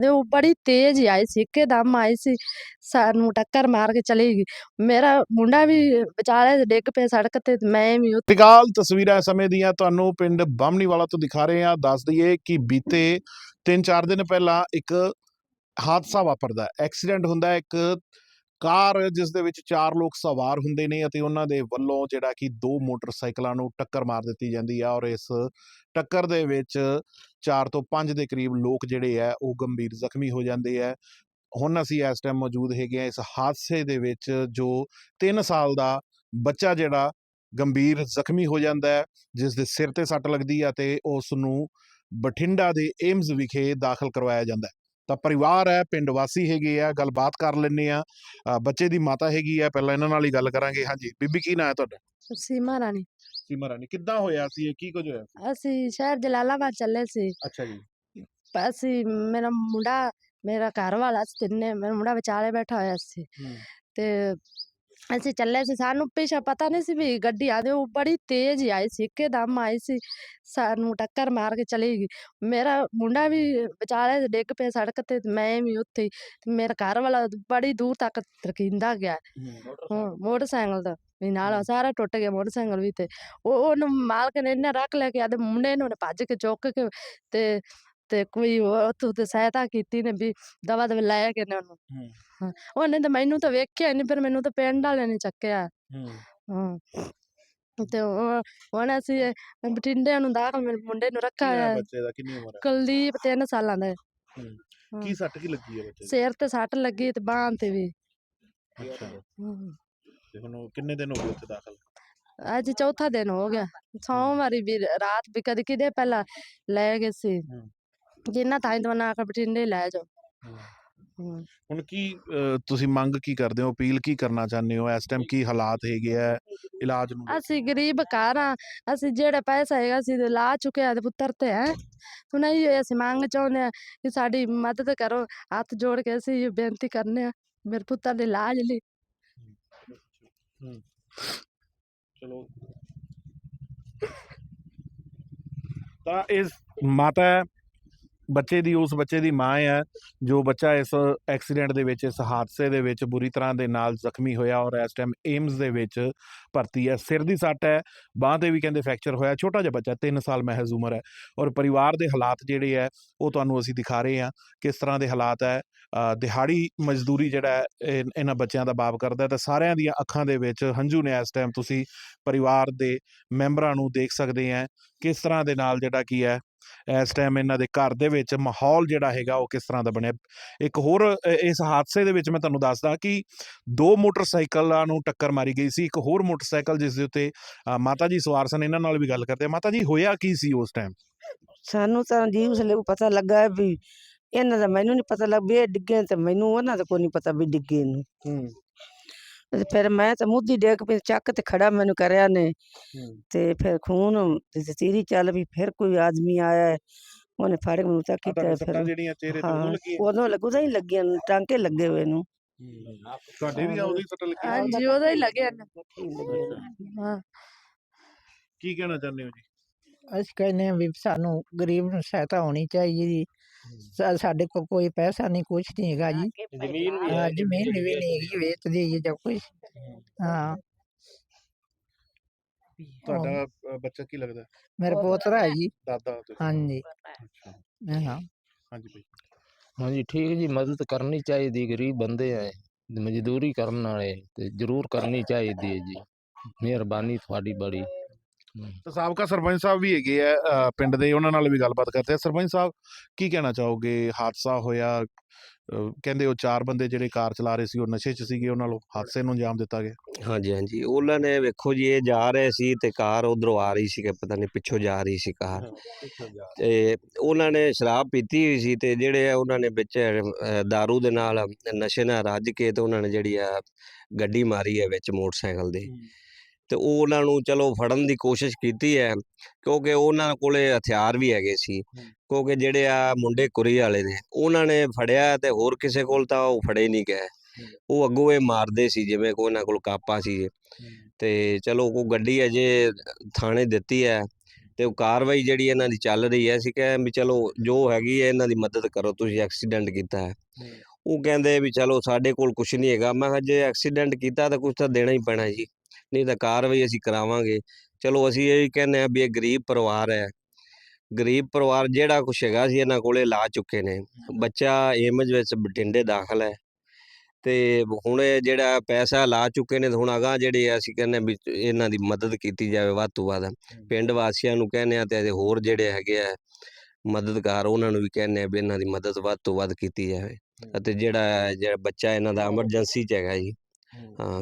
ਤੇ ਉਹ ਬੜੀ ਤੇਜ਼ ਆਈ ਸੀ ਇੱਕਦਮ ਆਈ ਸੀ ਸਾਨੂੰ ਟੱਕਰ ਮਾਰ ਕੇ ਚਲੀ ਗਈ ਮੇਰਾ ਮੁੰਡਾ ਵੀ ਵਿਚਾਲੇ ਡਿੱਗ ਪਿਆ ਸੜਕ ਤੇ ਮੈਂ ਵੀ ਫਿਲਹਾਲ ਤਸਵੀਰਾਂ ਇਸ ਸਮੇਂ ਦੀਆਂ ਤੁਹਾਨੂੰ ਪਿੰਡ ਬਾਹਮਣੀਵਾਲਾ ਤੋਂ ਦਿਖਾ ਰਹੇ ਹਾਂ ਦੱਸ ਦਈਏ ਕਿ ਬੀਤੇ 3-4 ਦਿਨ ਪਹਿਲਾਂ ਇੱਕ ਹਾਦਸਾ ਵਾਪਰਦਾ ਐਕਸੀਡੈਂਟ ਹੁੰਦਾ ਇੱਕ ਕਾਰ ਜਿਸ ਦੇ ਵਿੱਚ ਚਾਰ ਲੋਕ ਸਵਾਰ ਹੁੰਦੇ ਨੇ ਅਤੇ ਉਹਨਾਂ ਦੇ ਵੱਲੋਂ ਜਿਹੜਾ ਕਿ ਦੋ ਮੋਟਰਸਾਈਕਲਾਂ ਨੂੰ ਟੱਕਰ ਮਾਰ ਦਿੱਤੀ ਜਾਂਦੀ ਹੈ ਔਰ ਇਸ ਟੱਕਰ ਦੇ ਵਿੱਚ ਚਾਰ ਤੋਂ ਪੰਜ ਦੇ ਕਰੀਬ ਲੋਕ ਜਿਹੜੇ ਆ ਉਹ ਗੰਭੀਰ ਜ਼ਖਮੀ ਹੋ ਜਾਂਦੇ ਆ। ਹੁਣ ਅਸੀਂ ਇਸ ਟਾਈਮ ਮੌਜੂਦ ਹੈਗੇ ਆ ਇਸ ਹਾਦਸੇ ਦੇ ਵਿੱਚ ਜੋ 3 ਸਾਲ ਦਾ ਬੱਚਾ ਜਿਹੜਾ ਗੰਭੀਰ ਜ਼ਖਮੀ ਹੋ ਜਾਂਦਾ ਹੈ, ਜਿਸ ਦੇ ਸਿਰ ਤੇ ਸੱਟ ਲੱਗਦੀ ਹੈ ਤੇ ਉਸ ਨੂੰ ਬਠਿੰਡਾ ਦੇ ਏਮਜ਼ ਵਿਖੇ ਦਾਖਲ ਕਰਵਾਇਆ ਜਾਂਦਾ ਹੈ। ਤਾਂ ਪਰਿਵਾਰ ਹੈ ਪਿੰਡ ਵਾਸੀ ਹੈਗੇ ਆ ਗੱਲਬਾਤ ਕਰ ਲੈਂਦੇ ਆ। ਬੱਚੇ ਦੀ ਮਾਤਾ ਹੈਗੀ ਆ ਪਹਿਲਾਂ ਇਹਨਾਂ ਨਾਲ ਹੀ ਗੱਲ ਕਰਾਂਗੇ। ਹਾਂਜੀ ਬੀਬੀ ਕੀ ਨਾਂ ਹੈ ਤੁਹਾਡਾ? ਸੀਮਾ ਰਾਣੀ। ਸੀਮਾ ਰਾਣੀ ਕਿੱਦਾਂ ਹੋਇਆ ਸੀ ਇਹ? ਕੀ ਕੁਝ ਹੋਇਆ ਸੀ? ਅਸੀਂ ਸ਼ਹਿਰ ਜਲਾਲਾਬਾਦ ਚੱਲੇ ਸੀ। ਅੱਛਾ ਜੀ। ਅਸੀਂ ਮੇਰਾ ਮੁੰਡਾ ਮੇਰਾ ਘਰ ਵਾਲਾ ਸੀ ਤਿੰਨੇ ਮੇਰਾ ਮੁੰਡਾ ਵਿਚਾਲੇ ਬੈਠਾ ਹੋਇਆ ਸੀ। ਤੇ ਅਸੀਂ ਚੱਲੇ ਸੀ ਸਾਨੂੰ ਪਿੱਛੇ ਪਤਾ ਨਹੀਂ ਸੀ ਵੀ ਗੱਡੀ ਆਦੇ ਉਹ ਬੜੀ ਤੇਜ਼ ਆਈ ਸੀ ਇੱਕਦਮ ਆਈ ਸੀ ਸਾਨੂੰ ਟੱਕਰ ਮਾਰ ਕੇ ਚਲੀ ਗਈ। ਮੇਰਾ ਮੁੰਡਾ ਵੀ ਵਿਚਾਲੇ ਡਿੱਗ ਪਿਆ ਸੜਕ ਤੇ ਤੇ ਮੈਂ ਵੀ ਉੱਥੇ ਹੀ। ਤੇ ਮੇਰਾ ਘਰ ਵਾਲਾ ਬੜੀ ਦੂਰ ਤੱਕ ਤਰਕਿੰਦਾ ਗਿਆ। ਹਾਂ ਮੋਟਰਸਾਈਕਲ। ਦਾ ਵੀ ਨਾਲ ਸਾਰਾ ਟੁੱਟ ਗਿਆ ਮੋਟਰਸਾਈਕਲ ਵੀ ਤੇ। ਉਹ ਉਹਨੂੰ ਮਾਲਕ ਨੇ ਇੰਨਾ ਰੱਖ ਲਿਆ ਕਿ ਆਦੇ ਮੁੰਡੇ ਨੂੰ ਉਹਨੇ ਭੱਜ ਕੇ ਚੁੱਕ ਕੇ ਤੇ ਤੇ ਕੋਈ ਉੱਥੋਂ ਤੇ ਸਹਾਇਤਾ ਕੀਤੀ ਨੇ ਵੀ ਦਵਾ ਦਵਾ ਲਾਇਆ ਕਿ ਨੇ ਉਹਨੂੰ। ਹਾਂ। ਉਹਨੇ ਤਾਂ ਮੈਨੂੰ ਤਾਂ ਵੇਖਿਆ ਨਹੀਂ ਪਰ ਮੈਨੂੰ ਤਾਂ ਪਿੰਡ ਵਾਲਿਆਂ ਨੇ ਚੱਕਿਆ। ਹਾਂ। ਤੇ ਉਹ- ਹੁਣ ਅਸੀਂ ਬਠਿੰਡੇ ਨੂੰ ਦਾਖਲ ਮੇਰੇ ਮੁੰਡੇ ਨੂੰ ਰੱਖਿਆ ਹੋਇਆ ਹੈ। ਬੱਚੇ ਦਾ ਕਿੰਨੀ ਉਮਰ ਹੈ? ਕੁਲਦੀਪ 3 ਸਾਲਾਂ ਦਾ। ਹੈ। ਹਾਂ। ਕੀ ਸੱਟ ਕੀ ਲੱਗੀ ਹੈ ਬੱਚੇ ਸਿਰ ਤੇ ਸੱਟ ਲੱਗੀ ਤੇ ਬਾਂਹ ਤੇ ਵੀ। ਦੀ ਅੱਛਾ। ਹਾਂ। ਤੇ ਹੁਣ ਉਹ ਕਿੰਨੇ ਦਿਨ ਹੋ ਗਏ ਉੱਥੇ ਦਾਖਲ? ਅੱਜ ਚੌਥਾ ਦਿਨ ਹੋ ਗਿਆ। ਸੋਮਵਾਰੀ ਵੀ ਰਾਤ ਵੀ ਕਦੇ ਕਿਦੇ ਪਹਿਲਾਂ ਲੈ ਗਏ ਸੀ। ਹਮ। ਜਿੰਨਾ ਤਾਂ ਦਵਾਨਾ ਆ ਬਠਿੰਡੇ ਲੈ ਜਾਓ। ਹੁਣ ਕੀ ਤੁਸੀਂ ਮੰਗ ਕੀ ਕਰਦੇ ਹੋ? ਅਪੀਲ ਕੀ ਕਰਨਾ ਚਾਹੁੰਦੇ ਹੋ? ਇਸ ਟਾਈਮ ਕੀ ਹਾਲਾਤ ਹੈਗੇ ਆ? ਇਲਾਜ ਨੂੰ ਅਸੀਂ ਗਰੀਬ ਘਰ ਆ। ਅਸੀਂ ਜਿਹੜਾ ਪੈਸਾ ਹੈਗਾ ਅਸੀਂ ਤੇ ਲਾ ਚੁੱਕੇ ਆ ਤੇ ਪੁੱਤਰ ਤੇ ਹੈ। ਹੁਣ ਇਹ ਅਸੀਂ ਮੰਗ ਚਾਹੁੰਦੇ ਆ ਕਿ ਸਾਡੀ ਮਦਦ ਕਰੋ। ਹੱਥ ਜੋੜ ਕੇ ਅਸੀਂ ਇਹ ਬੇਨਤੀ ਕਰਨੇ ਆ ਮੇਰੇ ਪੁੱਤਰ ਦੇ ਇਲਾਜ ਲਈ। ਚਲੋ। ਤਾਂ ਇਸ ਮਾਤਾ ਹੈ, ਬੱਚੇ ਦੀ, ਉਸ ਬੱਚੇ ਦੀ ਮਾਂ ਹੈ, ਜੋ ਬੱਚਾ ਇਸ ਐਕਸੀਡੈਂਟ ਦੇ ਵਿੱਚ, ਇਸ ਹਾਦਸੇ ਦੇ ਵਿੱਚ ਬੁਰੀ ਤਰ੍ਹਾਂ ਦੇ ਨਾਲ ਜ਼ਖਮੀ ਹੋਇਆ ਔਰ ਇਸ ਟਾਈਮ ਏਮਸ ਦੇ ਵਿੱਚ ਭਰਤੀ ਹੈ। ਸਿਰ ਦੀ ਸੱਟ ਹੈ, ਬਾਂਹ ਤੇ ਵੀ ਕਹਿੰਦੇ ਫ੍ਰੈਕਚਰ ਹੋਇਆ, ਛੋਟਾ ਜਿਹਾ ਬੱਚਾ 3 ਸਾਲ ਮਹਿਜ਼ ਉਮਰ ਹੈ। ਔਰ ਪਰਿਵਾਰ ਦੇ ਹਾਲਾਤ ਜਿਹੜੇ ਹੈ, ਉਹ ਤੁਹਾਨੂੰ ਅਸੀਂ ਦਿਖਾ ਰਹੇ ਹਾਂ, ਕਿਸ ਤਰ੍ਹਾਂ ਦੇ ਹਾਲਾਤ ਹੈ। ਦਿਹਾੜੀ ਮਜ਼ਦੂਰੀ ਜਿਹੜਾ ਹੈ, ਇਹ- ਇਹਨਾਂ ਬੱਚਿਆਂ ਦਾ ਬਾਪ ਕਰਦਾ ਹੈ। ਸਾਰਿਆਂ ਦੀਆਂ ਅੱਖਾਂ ਦੇ ਵਿੱਚ ਹੰਝੂ ਨੇ ਇਸ ਟਾਈਮ ਤੁਸੀਂ ਪਰਿਵਾਰ ਦੇ ਮੈਂਬਰਾਂ ਨੂੰ ਦੇਖ ਸਕਦੇ ਆ ਕਿਸ ਤਰ੍ਹਾਂ ਦੇ ਨਾਲ ਜਿਹੜਾ ਕੀ ਹੈ ਇਸ ਟਾਈਮ ਇਹਨਾਂ ਦੇ ਘਰ ਦੇ ਵਿੱਚ ਮਾਹੌਲ ਜਿਹੜਾ ਹੈਗਾ ਉਹ ਕਿਸ ਤਰ੍ਹਾਂ ਦਾ ਬਣਿਆ। ਇੱਕ ਹੋਰ ਇਸ ਹਾਦਸੇ ਦੇ ਵਿੱਚ ਮੈਂ ਤੁਹਾਨੂੰ ਦੱਸਦਾ ਕਿ ਦੋ ਮੋਟਰਸਾਈਕਲਾਂ ਨੂੰ ਟੱਕਰ ਮਾਰੀ ਗਈ ਸੀ ਇੱਕ ਹੋਰ ਮੋਟਰਸਾਈਕਲ ਜਿਸ ਦੇ ਉੱਤੇ ਮਾਤਾ ਜੀ ਸਵਾਰ ਸਨ ਇਹਨਾਂ ਨਾਲ ਵੀ ਗੱਲ ਕਰਦੇ ਆ ਮਾਤਾ ਜੀ ਹੋਇਆ ਕੀ ਸੀ ਉਸ ਟਾਈਮ ਸਾਨੂੰ ਤਾਂ ਜੀ ਉਸ ਵੇਲੇ ਪਤਾ ਲੱਗਾ ਵੀ ਇਹਨਾਂ ਦਾ ਮੈਨੂੰ ਨਹੀਂ ਪਤਾ ਲੱਗ ਵੀ ਇਹ ਡਿੱਗੇ ਤੇ ਮੈਨੂੰ ਉਹਨਾਂ ਦਾ ਕੋਈ ਨਹੀਂ ਪਤਾ ਵੀ ਡਿੱਗੇ ਨੂੰ। ਤੇ ਫਿਰ ਮੈਂ ਤਾਂ ਮੁੱਦੀ ਡੇਕ ਪਈ ਚੱਕ ਤੇ ਖੜਾ ਮੈਨੂੰ ਕਰਿਆ ਨੇ। ਤੇ ਫਿਰ ਖੂਨ ਤੇ ਤੀਰੀ ਚੱਲ ਵੀ ਫਿਰ ਕੋਈ ਆਦਮੀ ਆਇਆ ਹੈ, ਉਹਨੇ ਫੜ ਕੇ ਮੈਨੂੰ ਚੱਕ ਕੀਤਾ ਫਿਰ ਜਿਹੜੀਆਂ ਚਿਹਰੇ ਤੇ ਹਾਂ ਉਦੋਂ ਲੱਗੀਆਂ। ਉਦੋਂ ਲੱਗੂ ਤਾਂ ਹੀ ਲੱਗੀਆਂ ਟਾਂਕੇ ਲੱਗੇ ਹੋਏ ਨੂੰ। ਤੁਹਾਡੇ ਵੀ ਹੀ ਸੱਟ ਲੱਗੀ ਹਾਂਜੀ ਉਹਦਾ ਹੀ ਲੱਗਿਆ। ਹਾਂ। ਕੀ ਕਹਿਣਾ ਚਾਹੁੰਦੇ ਹੋ ਜੀ? ਅਸੀਂ ਕਹਿੰਦੇ ਹਾਂ ਵੀ ਸਾਨੂੰ ਗਰੀਬ ਨੂੰ ਸਹਾਇਤਾ ਹੋਣੀ ਚਾਹੀਦੀ ਜੀ। ਸਾ- ਸਾਡੇ ਕੋਲ ਕੋਈ ਪੈਸਾ ਨਹੀਂ ਕੁਛ ਨਹੀਂ ਹੈਗਾ ਜੀ। ਜ਼ਮੀਨ ਵੀ ਹਾਂ ਜ਼ਮੀਨ ਵੀ ਨਹੀਂ ਹੈਗੀ ਵੇਚਦੇ ਜੀ ਜਾਂ ਕੁਛ। ਹਾਂ। ਤੁਹਾਡਾ ਅ, ਬੱਚਾ ਕੀ ਲੱਗਦਾ? ਮੇਰਾ ਪੋਤਰਾ ਹੈ ਜੀ। ਦਾਦਾ ਤੁਸੀਂ? ਹਾਂਜੀ। ਅੱਛਾ। ਹਾਂ। ਹਾਂਜੀ ਭਾਈ। ਹਾਂਜੀ ਠੀਕ ਜੀ ਮਦਦ ਕਰਨੀ ਚਾਹੀਦੀ ਗਰੀਬ ਬੰਦੇ ਆ ਮਜ਼ਦੂਰੀ ਕਰਨ ਵਾਲੇ ਤੇ ਜ਼ਰੂਰ ਕਰਨੀ ਚਾਹੀਦੀ ਹੈ ਜੀ। ਮਿਹਰਬਾਨੀ ਤੁਹਾਡੀ ਬੜੀ। ਤਾਂ ਸਾਬਕਾ ਸਰਪੰਚ ਸਾਹਿਬ ਵੀ ਹੈਗੇ ਆ ਪਿੰਡ ਦੇ ਉਹਨਾਂ ਨਾਲ ਵੀ ਗੱਲਬਾਤ ਕਰਦੇ ਆ। ਸਰਪੰਚ ਸਾਹਿਬ ਕੀ ਕਹਿਣਾ ਚਾਹੋਗੇ? ਹਾਦਸਾ ਹੋਇਆ ਕਹਿੰਦੇ ਉਹ ਚਾਰ ਬੰਦੇ ਜਿਹੜੇ ਕਾਰ ਚਲਾ ਰਹੇ ਸੀ ਉਹ ਨਸ਼ੇ 'ਚ ਸੀਗੇ ਉਹਨਾਂ ਨੂੰ ਹਾਦਸੇ ਨੂੰ ਅੰਜਾਮ ਦਿੱਤਾ ਗਿਆ? ਹਾਂਜੀ ਹਾਂਜੀ। ਉਹਨਾਂ ਨੇ ਵੇਖੋ ਜੀ ਇਹ ਜਾ ਰਹੇ ਸੀ ਤੇ ਕਾਰ ਉਧਰੋਂ ਆ ਰਹੀ ਸੀ ਕਿ ਪਤਾ ਨਹੀਂ ਪਿੱਛੋਂ ਜਾ ਰਹੀ ਸੀ ਕਾਰ। ਤੇ ਉਹਨਾਂ ਨੇ ਸ਼ਰਾਬ ਪੀਤੀ ਹੋਈ ਸੀ ਤੇ ਜਿਹੜੇ ਆ ਉਹਨਾਂ ਨੇ ਵਿੱਚ ਦਾਰੂ ਦੇ ਨਾਲ ਨਸ਼ੇ ਨਾਲ ਰੱਜ ਕੇ ਤੇ ਉਹਨਾਂ ਨੇ ਜਿਹੜੀ ਆ ਗੱਡੀ ਮਾਰੀ ਹੈ ਵਿੱਚ ਮੋਟਰਸਾਈਕਲ ਦੇ ਤੇ ਉਹ ਉਹਨਾਂ ਨੂੰ ਚਲੋ ਫੜਨ ਦੀ ਕੋਸ਼ਿਸ਼ ਕੀਤੀ ਹੈ ਕਿਉਂਕਿ ਉਹਨਾਂ ਕੋਲੇ ਹਥਿਆਰ ਵੀ ਹੈਗੇ ਸੀ ਕਿਉਂਕਿ ਜਿਹੜੇ ਆ ਮੁੰਡੇ ਕੁਰੀ ਵਾਲੇ ਨੇ ਉਹਨਾਂ ਨੇ ਫੜਿਆ ਤੇ ਹੋਰ ਕਿਸੇ ਕੋਲ ਤਾਂ ਉਹ ਫੜੇ ਨਹੀਂ ਗਏ। ਉਹ ਅੱਗੋਂ ਇਹ ਮਾਰਦੇ ਸੀ ਜਿਵੇਂ ਕੋਈ ਉਹਨਾਂ ਕੋਲ ਕਾਪਾ ਸੀ ਤੇ ਚਲੋ ਉਹ ਗੱਡੀ ਅਜੇ ਥਾਣੇ ਦਿੱਤੀ ਹੈ ਤੇ ਉਹ ਕਾਰਵਾਈ ਜਿਹੜੀ ਇਹਨਾਂ ਦੀ ਚੱਲ ਰਹੀ ਹੈ ਅਸੀਂ ਕਿਹਾ ਵੀ ਚਲੋ ਜੋ ਹੈਗੀ ਹੈ ਇਹਨਾਂ ਦੀ ਮਦਦ ਕਰੋ ਤੁਸੀਂ ਐਕਸੀਡੈਂਟ ਕੀਤਾ ਹੈ। ਉਹ ਕਹਿੰਦੇ ਵੀ ਚਲੋ ਸਾਡੇ ਕੋਲ ਕੁਝ ਨਹੀਂ ਹੈਗਾ ਮੈਂ ਕਿਹਾ ਜੇ ਐਕਸੀਡੈਂਟ ਕੀਤਾ ਤਾਂ ਕੁਝ ਤਾਂ ਦੇਣਾ ਹੀ ਪੈਣਾ ਜੀ। ਨਹੀਂ ਤਾਂ ਕਾਰਵਾਈ ਅਸੀਂ ਕਰਾਵਾਂਗੇ। ਚਲੋ ਅਸੀਂ ਇਹ ਕਹਿੰਦੇ ਆ ਵੀ ਇਹ ਗਰੀਬ ਪਰਿਵਾਰ ਹੈ। ਗਰੀਬ ਪਰਿਵਾਰ ਜਿਹੜਾ ਕੁਛ ਹੈਗਾ ਸੀ ਇਹਨਾਂ ਕੋਲੇ ਲਾ ਚੁੱਕੇ ਨੇ। ਬੱਚਾ ਏਮਜ ਵਿੱਚ ਬਠਿੰਡੇ ਦਾਖਲ ਹੈ। ਤੇ ਹੁਣ ਇਹ ਜਿਹੜਾ ਪੈਸਾ ਲਾ ਚੁੱਕੇ ਨੇ ਹੁਣ ਅਗਾਂਹ ਜਿਹੜੇ ਅਸੀਂ ਕਹਿੰਦੇ ਵੀ ਇਹਨਾਂ ਦੀ ਮਦਦ ਕੀਤੀ ਜਾਵੇ ਵੱਧ ਤੋਂ ਵੱਧ। ਪਿੰਡ ਵਾਸੀਆਂ ਨੂੰ ਕਹਿੰਦੇ ਆ ਤੇ ਹੋਰ ਜਿਹੜੇ ਹੈਗੇ ਆ ਮਦਦਗਾਰ ਉਹਨਾਂ ਨੂੰ ਵੀ ਕਹਿੰਦੇ ਆ ਵੀ ਇਹਨਾਂ ਦੀ ਮਦਦ ਵੱਧ ਤੋਂ ਵੱਧ ਕੀਤੀ ਜਾਵੇ। ਅਤੇ ਜਿਹੜਾ ਜਿਹੜਾ ਬੱਚਾ ਇਹਨਾਂ ਦਾ ਐਮਰਜੈਂਸੀ 'ਚ ਹੈਗਾ ਜੀ।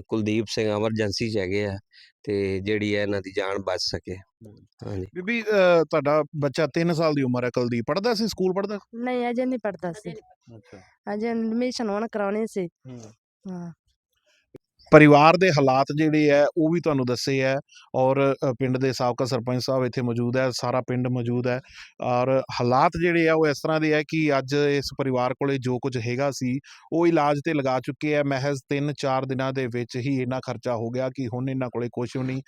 ਕੁਲਦੀਪ ਸਿੰਘ ਐਮਰਜੈਂਸੀ 'ਚ ਹੈਗੇ ਆ ਤੇ ਜਿਹੜੀ ਹੈ ਇਹਨਾਂ ਦੀ ਜਾਨ ਬਚ ਸਕੇ। ਹਾਂਜੀ। ਬੀਬੀ ਅਹ, ਤੁਹਾਡਾ ਬੱਚਾ 3 ਸਾਲ ਦੀ ਉਮਰ ਹੈ ਕੁਲਦੀਪ ਪੜਦਾ ਸੀ ਸਕੂਲ ਪੜਦਾ ਨਹੀਂ ਅਜੇ ਨਹੀਂ ਪੜਦਾ ਸੀ। ਅੱਛਾ। ਅਜੇ ਐਡਮਿਸ਼ਨ ਹੁਣ ਕਰਾਉਣੀ ਸੀ। ਹਾਂ। ਪਰਿਵਾਰ ਦੇ ਹਾਲਾਤ ਜਿਹੜੇ ਹੈ, ਉਹ ਵੀ ਤੁਹਾਨੂੰ ਦੱਸੇ ਹੈ ਔਰ ਪਿੰਡ ਦੇ ਸਾਬਕਾ ਸਰਪੰਚ ਸਾਹਿਬ ਇੱਥੇ ਮੌਜੂਦ ਹੈ, ਸਾਰਾ ਪਿੰਡ ਮੌਜੂਦ ਹੈ ਔਰ ਹਾਲਾਤ ਜਿਹੜੇ ਆ ਉਹ ਇਸ ਤਰ੍ਹਾਂ ਦੇ ਹੈ ਕਿ ਅੱਜ ਇਸ ਪਰਿਵਾਰ ਕੋਲੇ ਜੋ ਕੁਝ ਹੈਗਾ ਸੀ, ਉਹ ਇਲਾਜ ਤੇ ਲਗਾ ਚੁੱਕੇ ਆ ਮਹਿਜ਼ 3-4 ਦਿਨਾਂ ਦੇ ਵਿੱਚ ਹੀ ਇੰਨਾ ਖਰਚਾ ਹੋ ਗਿਆ ਕਿ ਹੁਣ ਇਹਨਾਂ ਕੋਲੇ ਕੁਝ ਵੀ ਨਹੀਂ।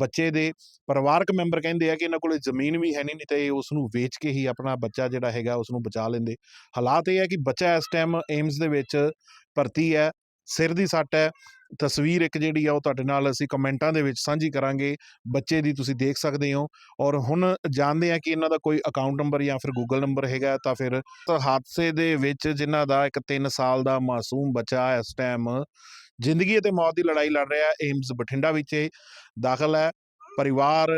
ਬੱਚੇ ਦੇ ਪਰਿਵਾਰਕ ਮੈਂਬਰ ਕਹਿੰਦੇ ਆ ਕਿ ਇਹਨਾਂ ਕੋਲੇ ਜ਼ਮੀਨ ਵੀ ਹੈ ਨਹੀਂ ਨਹੀਂ ਤੇ ਉਸ ਨੂੰ ਵੇਚ ਕੇ ਹੀ ਆਪਣਾ ਬੱਚਾ ਜਿਹੜਾ ਹੈਗਾ, ਉਸ ਨੂੰ ਬਚਾ ਲੈਂਦੇ। ਹਾਲਾਤ ਇਹ ਹੈ ਕਿ ਬੱਚਾ ਇਸ ਟਾਈਮ ਏਮਸ ਦੇ ਵਿੱਚ ਭਰਤੀ ਹੈ, ਸਿਰ ਦੀ ਸੱਟ ਹੈ ਤਸਵੀਰ ਇੱਕ ਜਿਹੜੀ ਆ ਉਹ ਤੁਹਾਡੇ ਨਾਲ ਅਸੀਂ ਕਮੈਂਟਾਂ ਦੇ ਵਿੱਚ ਸਾਂਝੀ ਕਰਾਂਗੇ। ਬੱਚੇ ਦੀ ਤੁਸੀਂ ਦੇਖ ਸਕਦੇ ਹੋ। ਔਰ ਹੁਣ ਜਾਣਦੇ ਆ ਕਿ ਇਹਨਾਂ ਦਾ ਕੋਈ ਅਕਾਊਂਟ ਨੰਬਰ ਜਾਂ ਫਿਰ ਗੂਗਲ ਨੰਬਰ ਹੈਗਾ ਤਾਂ ਫਿਰ ਹਾਦਸੇ ਦੇ ਵਿੱਚ ਜਿਨ੍ਹਾਂ ਦਾ ਇੱਕ 3 ਸਾਲ ਦਾ ਮਾਸੂਮ ਬੱਚਾ ਇਸ ਟਾਈਮ ਜ਼ਿੰਦਗੀ ਅਤੇ ਮੌਤ ਦੀ ਲੜਾਈ ਲੜ ਰਿਹਾ ਏਮਸ ਬਠਿੰਡਾ ਵਿੱਚ ਦਾਖਲ ਹੈ। ਪਰਿਵਾਰ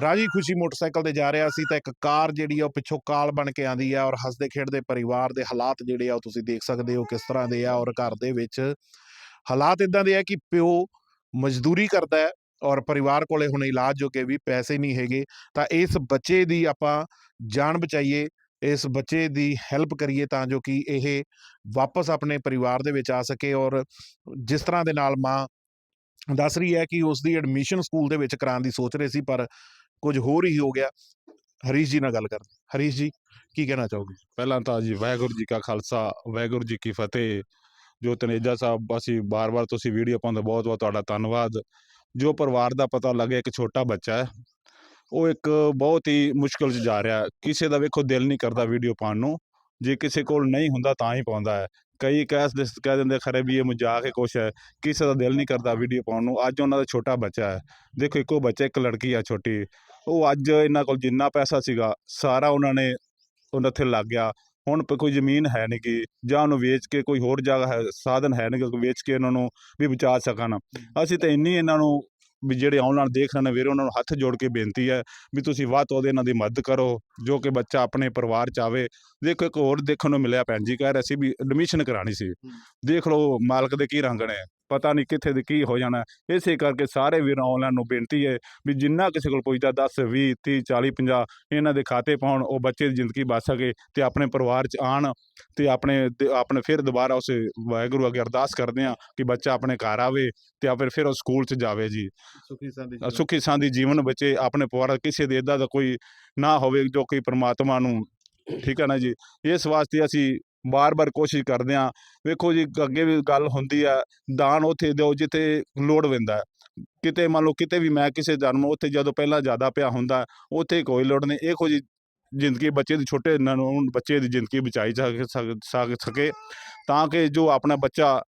ਰਾਜੀ ਖੁਸ਼ੀ ਮੋਟਰਸਾਈਕਲ ਤੇ ਜਾ ਰਿਹਾ ਸੀ ਤਾਂ ਇੱਕ ਕਾਰ ਜਿਹੜੀ ਆ ਉਹ ਪਿੱਛੋਂ ਕਾਲ ਬਣ ਕੇ ਆਂਦੀ ਆ ਔਰ ਹੱਸਦੇ ਖੇਡਦੇ ਪਰਿਵਾਰ ਦੇ ਹਾਲਾਤ ਜਿਹੜੇ ਆ ਉਹ ਤੁਸੀਂ ਦੇਖ ਸਕਦੇ ਹੋ ਕਿਸ ਤਰ੍ਹਾਂ ਦੇ ਆ ਔਰ ਘਰ ਦੇ ਵਿੱਚ ਹਾਲਾਤ ਇਦਾਂ ਦੇ ਆ ਕਿ ਪਿਓ ਮਜ਼ਦੂਰੀ ਕਰਦਾ ਹੈ ਔਰ ਪਰਿਵਾਰ ਕੋਲੇ ਹੁਣ ਇਲਾਜ ਜੋਗੇ ਵੀ ਪੈਸੇ ਨਹੀਂ ਹੈਗੇ, ਤਾਂ ਇਸ ਬੱਚੇ ਦੀ ਆਪਾਂ ਜਾਨ ਬਚਾਈਏ, ਇਸ ਬੱਚੇ ਦੀ ਹੈਲਪ ਕਰੀਏ ਤਾਂ ਜੋ ਕਿ ਇਹ ਵਾਪਸ ਆਪਣੇ ਪਰਿਵਾਰ ਦੇ ਵਿੱਚ ਆ ਸਕੇ ਔਰ ਜਿਸ ਤਰ੍ਹਾਂ ਦੇ ਨਾਲ ਮਾਂ ਦੱਸ ਰਹੀ ਹੈ ਕਿ ਉਸ ਦੀ ਐਡਮਿਸ਼ਨ ਸਕੂਲ ਦੇ ਵਿੱਚ ਕਰਾਉਣ ਦੀ ਸੋਚ ਰਹੇ ਸੀ, ਪਰ ਕੁਝ ਹੋਰ ਹੀ ਹੋ ਗਿਆ। ਹਰੀਸ਼ ਜੀ ਨਾਲ ਗੱਲ ਕਰਦੇ ਹਰੀਸ਼ ਜੀ, ਕੀ ਕਹਿਣਾ ਚਾਹੋਗੇ? ਪਹਿਲਾਂ ਤਾਂ ਜੀ ਵਾਹਿਗੁਰੂ ਜੀ ਕਾ ਖਾਲਸਾ, ਵਾਹਿਗੁਰੂ ਜੀ ਕੀ ਫਤਿਹ। ਜੋ ਤਨੇਜਾ ਸਾਹਿਬ, ਅਸੀਂ ਬਾਰ-ਬਾਰ ਤੁਸੀਂ ਵੀਡੀਓ ਪਾਉਂਦੇ ਬਹੁਤ ਬਹੁਤ ਤੁਹਾਡਾ ਧੰਨਵਾਦ। ਜੋ ਪਰਿਵਾਰ ਦਾ ਪਤਾ ਲੱਗਿਆ ਇੱਕ ਛੋਟਾ ਬੱਚਾ ਹੈ, ਉਹ ਇੱਕ ਬਹੁਤ ਹੀ ਮੁਸ਼ਕਲ 'ਚ ਜਾ ਰਿਹਾ ਕਿਸੇ ਦਾ ਵੇਖੋ ਦਿਲ ਨਹੀਂ ਕਰਦਾ ਵੀਡੀਓ ਪਾਉਣ ਨੂੰ। ਜੇ ਕਿਸੇ ਕੋਲ ਨਹੀਂ ਹੁੰਦਾ ਤਾਂ ਹੀ ਪਾਉਂਦਾ ਹੈ। ਕਈ ਕਹਿ ਦੇ ਕਹਿ ਦਿੰਦੇ ਖਰੇ ਵੀ ਇਹ ਮਜ਼ਾਕ ਹੈ ਕੁਛ ਹੈ। ਕਿਸੇ ਦਾ ਦਿਲ ਨਹੀਂ ਕਰਦਾ ਵੀਡੀਓ ਪਾਉਣ ਨੂੰ। ਅੱਜ ਉਹਨਾਂ ਦਾ ਛੋਟਾ ਬੱਚਾ ਹੈ। ਦੇਖੋ, ਇੱਕੋ ਬੱਚਾ, ਇੱਕ ਲੜਕੀ ਆ ਛੋਟੀ। ਉਹ ਅੱਜ ਇਹਨਾਂ ਕੋਲ ਜਿੰਨਾ ਪੈਸਾ ਸੀਗਾ, ਸਾਰਾ ਉਹਨਾਂ ਨੇ, ਉਹਨਾਂ ਤੇ ਲੱਗ ਗਿਆ। ਹੁਣ ਕੋਈ ਜ਼ਮੀਨ ਹੈ ਨਹੀਂ ਕਿ ਜਾਂ ਉਹਨੂੰ ਵੇਚ ਕੇ ਕੋਈ ਹੋਰ ਜਗ੍ਹਾ ਹੈ ਸਾਧਨ ਹੈ ਨਹੀਂ ਕਿ ਵੇਚ ਕੇ ਇਹਨਾਂ ਨੂੰ ਵੀ ਬਚਾ ਸਕਣ। ਅਸੀਂ ਤਾਂ ਇੰਨੀ ਇਹਨਾਂ ਨੂੰ ਵੀ ਜਿਹੜੇ ਆਨਲਾਈਨ ਦੇਖ ਰਹੇ ਨੇ ਵੀਰੇ ਉਹਨਾਂ ਨੂੰ ਹੱਥ ਜੋੜ ਕੇ ਬੇਨਤੀ ਹੈ ਵੀ ਤੁਸੀਂ ਵੱਧ ਤੋਂ ਇਹਨਾਂ ਦੀ ਮਦਦ ਕਰੋ ਜੋ ਕਿ ਬੱਚਾ ਆਪਣੇ ਪਰਿਵਾਰ ਚ ਆਵੇ। ਦੇਖੋ ਇੱਕ ਹੋਰ ਦੇਖਣ ਨੂੰ ਮਿਲਿਆ ਭੈਣ ਜੀ ਕਹਿ ਰਹੇ ਸੀ ਵੀ ਐਡਮਿਸ਼ਨ ਕਰਾਣੀ ਸੀ। ਦੇਖ ਲਓ ਮਾਲਕ ਦੇ ਕੀ ਰੰਗ ਨੇ। ਪਤਾ ਨਹੀਂ ਕਿੱਥੇ ਦੇ ਕੀ ਹੋ ਜਾਣਾ। ਇਸੇ ਕਰਕੇ ਸਾਰੇ ਵੀਰ ਆਨਲਾਈਨ ਨੂੰ ਬੇਨਤੀ ਹੈ ਵੀ ਜਿੰਨਾ ਕਿਸੇ ਕੋਲ ਪੁੱਜਦਾ 10 20 30 40 50 ਇਹਨਾਂ ਦੇ ਖਾਤੇ ਪਾਉਣ ਉਹ ਬੱਚੇ ਦੀ ਜ਼ਿੰਦਗੀ ਬਚ ਸਕੇ ਤੇ ਆਪਣੇ ਪਰਿਵਾਰ ਚ ਆਣ ਤੇ ਆਪਣੇ ਆਪਣੇ ਫਿਰ ਦੁਬਾਰਾ ਉਸ ਵਾਹਿਗੁਰੂ ਅੱਗੇ ਅਰਦਾਸ ਕਰਦੇ ਆ ਕਿ ਬੱਚਾ ਆਪਣੇ ਘਰ ਆਵੇ ਤੇ ਆ ਫਿਰ ਫਿਰ ਉਹ ਸਕੂਲ ਚ ਜਾਵੇ ਜੀ। ਸੁਖੀ ਸੁਖੀ ਸਾਂਦੀ ਜੀਵਨ ਬਚੇ ਆਪਣੇ ਪਰਿਵਾਰ ਕਿਸੇ ਦੇ ਇਦਾਂ ਦਾ ਕੋਈ ਨਾ ਹੋਵੇ ਜੋ ਕਿ ਪ੍ਰਮਾਤਮਾ ਨੂੰ ਠੀਕ ਹੈ ਨਾ ਜੀ। ਇਸ ਵਾਸਤੇ ਅਸੀਂ ਬਾਰ-ਬਾਰ ਕੋਸ਼ਿਸ਼ ਕਰਦੇ ਆ ਵੇਖੋ ਜੀ ਅੱਗੇ ਵੀ ਗੱਲ ਹੁੰਦੀ ਆ ਦਾਨ ਉੱਥੇ ਦਿਓ ਜਿੱਥੇ ਲੋੜ ਹੈ। ਕਿਤੇ ਮੰਨ ਲਓ ਕਿਤੇ ਵੀ ਮੈਂ ਕਿਸੇ ਜਨਮ ਉੱਥੇ ਜਦੋਂ ਪਹਿਲਾਂ ਜ਼ਿਆਦਾ ਪਿਆ ਹੁੰਦਾ ਉੱਥੇ ਕੋਈ ਲੋੜ ਨਹੀਂ। ਇਹੋ ਜੀ ਜ਼ਿੰਦਗੀ ਬੱਚੇ ਦੀ ਛੋਟੇ ਨੂੰ ਬੱਚੇ ਦੀ ਜ਼ਿੰਦਗੀ ਬਚਾਈ ਜਾ ਸਕ- ਤਾਂ ਕਿ ਜੋ ਆਪਣਾ ਬੱਚਾ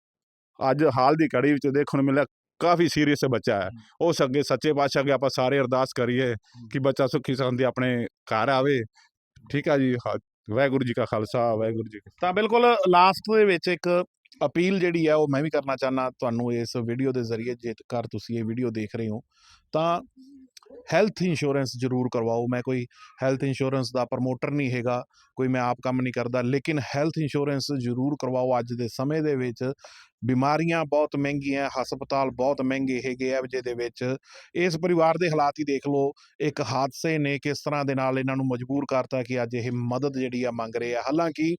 ਅੱਜ ਹਾਲ ਦੀ ਘੜੀ ਵਿੱਚ ਦੇਖਣ ਨੂੰ ਮਿਲਿਆ ਕਾਫੀ ਸੀਰੀਅਸ ਬੱਚਾ ਹੈ। ਉਸ ਅੱਗੇ ਸੱਚੇ ਪਾਤਸ਼ਾਹ ਅੱਗੇ ਆਪਾਂ ਸਾਰੇ ਅਰਦਾਸ ਕਰੀਏ ਕਿ ਬੱਚਾ ਸੁੱਖੀ ਸੰਦੀ ਆਪਣੇ ਘਰ ਆਵੇ। ਠੀਕ ਆ ਜੀ ਵਾਹਿਗੁਰੂ ਜੀ ਕਾ ਖਾਲਸਾ, ਵਾਹਿਗੁਰੂ ਜੀ ਤਾਂ ਬਿਲਕੁਲ ਲਾਸਟ ਦੇ ਵਿੱਚ ਇੱਕ ਅਪੀਲ ਜਿਹੜੀ ਹੈ ਉਹ ਮੈਂ ਵੀ ਕਰਨਾ ਚਾਹਨਾ ਤੁਹਾਨੂੰ ਇਸ ਵੀਡੀਓ ਦੇ ਜ਼ਰੀਏ, ਜੇਕਰ ਤੁਸੀਂ ਇਹ ਵੀਡੀਓ ਦੇਖ ਰਹੇ ਹੋ। ਤਾਂ ਹੈਲਥ ਇੰਸ਼ੋਰੈਂਸ ਜ਼ਰੂਰ ਕਰਵਾਓ। ਮੈਂ ਕੋਈ ਹੈਲਥ ਇੰਸ਼ੋਰੈਂਸ ਦਾ ਪ੍ਰਮੋਟਰ ਨਹੀਂ ਹੈਗਾ, ਕੋਈ ਮੈਂ ਆਪ ਕੰਮ ਨਹੀਂ ਕਰਦਾ, ਲੇਕਿਨ ਹੈਲਥ ਇੰਸ਼ੋਰੈਂਸ ਜ਼ਰੂਰ ਕਰਵਾਓ ਅੱਜ ਦੇ ਸਮੇਂ ਦੇ ਵਿੱਚ। ਬਿਮਾਰੀਆਂ ਬਹੁਤ ਮਹਿੰਗੀਆਂ, ਹਸਪਤਾਲ ਬਹੁਤ ਮਹਿੰਗੇ ਹੈਗੇ ਆ ਜਿਹਦੇ ਵਿੱਚ। ਇਸ ਪਰਿਵਾਰ ਦੇ ਹਾਲਾਤ ਹੀ ਦੇਖ ਲਓ, ਇੱਕ ਹਾਦਸੇ ਨੇ ਕਿਸ ਤਰ੍ਹਾਂ ਦੇ ਨਾਲ ਇਹਨਾਂ ਨੂੰ ਮਜਬੂਰ ਕਰਤਾ ਕਿ ਅੱਜ ਇਹ ਮਦਦ ਜਿਹੜੀ ਆ ਮੰਗ ਰਹੇ ਆ। ਹਾਲਾਂਕਿ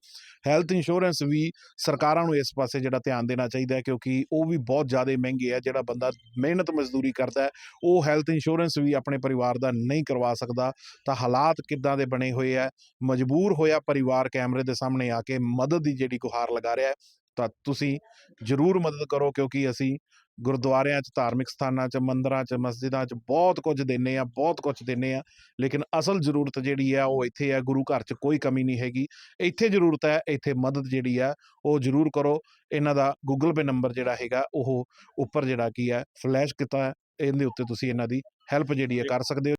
ਹੈਲਥ ਇੰਸ਼ੋਰੈਂਸ ਵੀ ਸਰਕਾਰਾਂ ਨੂੰ ਇਸ ਪਾਸੇ ਜਿਹੜਾ ਧਿਆਨ ਦੇਣਾ ਚਾਹੀਦਾ ਹੈ ਕਿਉਂਕਿ ਉਹ ਵੀ ਬਹੁਤ ਜ਼ਿਆਦਾ ਮਹਿੰਗੇ ਆ, ਜਿਹੜਾ ਬੰਦਾ ਮਿਹਨਤ ਮਜ਼ਦੂਰੀ ਕਰਦਾ ਹੈ, ਉਹ ਹੈਲਥ ਇੰਸ਼ੋਰੈਂਸ ਵੀ ਆਪਣੇ ਪਰਿਵਾਰ ਦਾ ਨਹੀਂ ਕਰਵਾ ਸਕਦਾ। ਤਾਂ ਹਾਲਾਤ ਕਿੱਦਾਂ ਦੇ ਬਣੇ ਹੋਏ ਆ? ਮਜਬੂਰ ਹੋਇਆ ਪਰਿਵਾਰ ਕੈਮਰੇ ਦੇ ਸਾਹਮਣੇ ਆ ਕੇ ਮਦਦ ਦੀ ਜਿਹੜੀ ਗੁਹਾਰ ਲਗਾ ਰਿਹਾ ਹੈ। ਤਾਂ ਤੁਸੀਂ ਜ਼ਰੂਰ ਮਦਦ ਕਰੋ ਕਿਉਂਕਿ ਅਸੀਂ ਗੁਰਦੁਆਰਿਆਂ 'ਚ ਧਾਰਮਿਕ ਸਥਾਨਾਂ 'ਚ ਮੰਦਰਾਂ 'ਚ ਮਸਜਿਦਾਂ 'ਚ ਬਹੁਤ ਕੁਝ ਦਿੰਨੇ ਆ ਬਹੁਤ ਕੁਝ ਦਿੰਨੇ ਆ ਲੇਕਿਨ ਅਸਲ ਜ਼ਰੂਰਤ ਜਿਹੜੀ ਆ ਉਹ ਇੱਥੇ ਆ ਗੁਰੂ ਘਰ 'ਚ ਕੋਈ ਕਮੀ ਨਹੀਂ ਹੈਗੀ। ਇੱਥੇ ਜ਼ਰੂਰਤ ਹੈ ਇੱਥੇ ਮਦਦ ਜਿਹੜੀ ਆ ਉਹ ਜ਼ਰੂਰ ਕਰੋ। ਇਹਨਾਂ ਦਾ ਗੂਗਲ ਪੇ ਨੰਬਰ ਜਿਹੜਾ ਹੈਗਾ ਉਹ ਉੱਪਰ ਜਿਹੜਾ ਕੀ ਹੈ ਫਲੈਸ਼ ਕੀਤਾ ਹੈ ਇਹਦੇ ਉੱਤੇ ਤੁਸੀਂ ਇਹਨਾਂ ਦੀ ਹੈਲਪ ਜਿਹੜੀ ਹੈ ਕਰ ਸਕਦੇ ਹੋ।